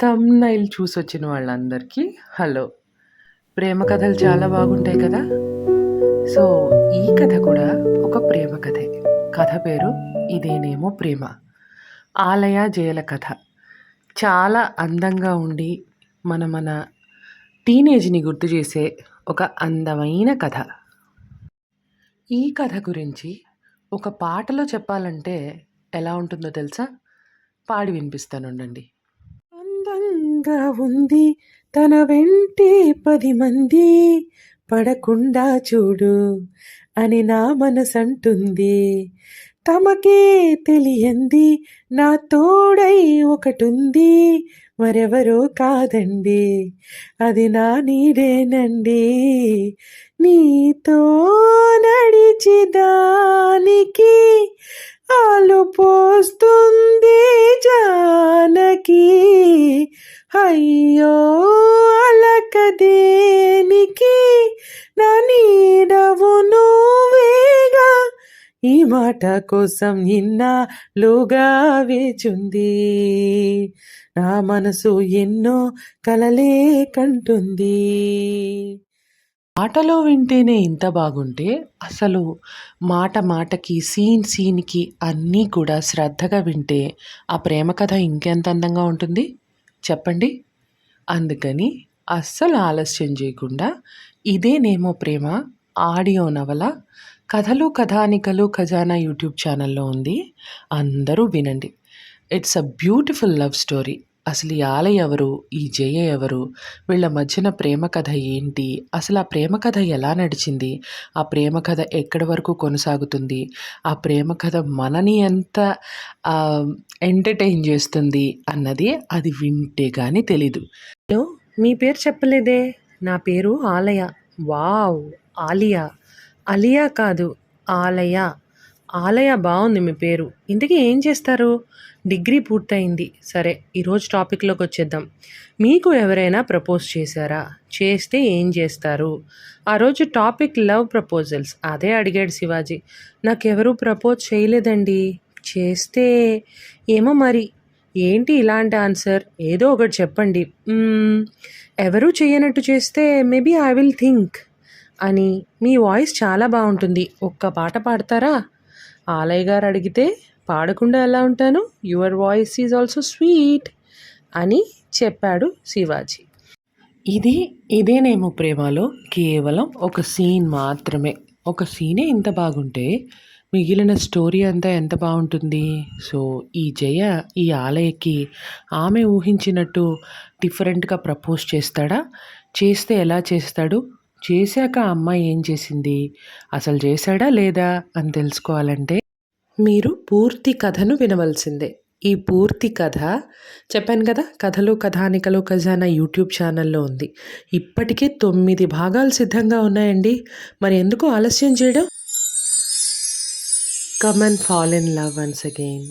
Thumbnail చూసొచ్చిన వాళ్ళందరికీ hello. ప్రేమ కథలు చాలా బాగుంటాయి కదా! సో, ఈ కథ కూడా ఒక ప్రేమ కథే. కథ పేరు 'ఇదేనేమో ప్రేమ'. ఆలయ, జయల కథ. చాలా అందంగా ఉండి మన మన టీనేజ్‌ని గుర్తు చేసే ఒక అందమైన కథ. ఈ కథ గురించి ఒక పాటలో చెప్పాలంటే ఎలా ఉంటుందో తెలుసా? పాడి వినిపిస్తానుండండి. అందంగా ఉంది. తన వెంటే పది మంది పడకుండా చూడు అని నా మనసంటుంది. తమకే తెలియంది నా తోడై ఒకటుంది. మరెవరో కాదండి అది నా నీడేనండి. నీతో నడిచి దానికి ఆలు పోస్తుంది అయ్యో అలక దేనికి నా నీడవు నువ్వేగా ఈ మాట కోసం ఇన్నాళ్ళుగా వేచుంది నా మనసు ఎన్నో కలలే కంటుంది. మాటలో వింటేనే ఇంత బాగుంటే అసలు మాట మాటకి, సీన్ సీన్‌కి అన్నీ కూడా శ్రద్ధగా వింటే ఆ ప్రేమ కథ ఇంకెంత అందంగా ఉంటుంది చెప్పండి? అందుకని అస్సలు ఆలస్యం చేయకుండా 'ఇదేనేమో ప్రేమ' ఆడియో నవల కథలు, కథానికలు, ఖజానా యూట్యూబ్ ఛానల్‌లో ఉంది. అందరూ వినండి. It's a beautiful love story. అసలు ఈ ఆలయ ఎవరు? ఈ జయ ఎవరు? వీళ్ళ మధ్యన ప్రేమ కథ ఏంటి? అసలు ఆ ప్రేమ కథ ఎలా నడిచింది? ఆ ప్రేమ కథ ఎక్కడి వరకు కొనసాగుతుంది? ఆ ప్రేమ కథ మనని ఎంత ఎంటర్‌టైన్ చేస్తుంది అన్నది అది వింటే కానీ తెలీదు. హలో! మీ పేరు చెప్పలేదే? నా పేరు ఆలయ. వావ్! ఆలియా. అలియా కాదు ఆలయ. ఆలయ బాగుంది మీ పేరు. ఇంతకీ ఏం చేస్తారు? డిగ్రీ పూర్తయింది. సరే ఈరోజు టాపిక్లోకి వచ్చేద్దాం మీకు ఎవరైనా ప్రపోజ్ చేశారా? చేస్తే ఏం చేస్తారు? ఆ రోజు టాపిక్ లవ్ ప్రపోజల్స్. అదే అడిగాడు శివాజీ. నాకెవరూ ప్రపోజ్ చేయలేదండి. చేస్తే ఏమో మరి. ఏంటి ఇలాంటి ఆన్సర్? ఏదో ఒకటి చెప్పండి. ఎవరూ చేయనట్టు చేస్తే మేబీ ఐ విల్ థింక్ అని మీ వాయిస్ చాలా బాగుంటుంది ఒక్క పాట పాడతారా? ఆలయ గారు అడిగితే పాడకుండా ఎలా ఉంటాను? Your voice is also sweet అని చెప్పాడు శివాజీ. ఇది 'ఇదేనేమో ప్రేమ'లో కేవలం ఒక సీన్ మాత్రమే. ఒక సీనే ఇంత బాగుంటే మిగిలిన స్టోరీ అంతా ఎంత బాగుంటుంది సో, ఈ జయ ఈ ఆలయకి ఆమె ఊహించినట్టు డిఫరెంట్‌గా ప్రపోజ్ చేస్తాడా? చేస్తే ఎలా చేస్తాడు? చేశాక అమ్మాయి ఏం చేసింది? అసలు చేశాడా లేదా? అని తెలుసుకోవాలంటే మీరు పూర్తి కథను వినవలసిందే. ఈ పూర్తి కథ చెప్పాను కదా! కథలు, కథానికలు, ఖజానా యూట్యూబ్ ఛానల్‌లో ఉంది. ఇప్పటికే తొమ్మిది భాగాలు సిద్ధంగా ఉన్నాయండి. మరి ఎందుకు ఆలస్యం చేయడం? Come and fall in love once again.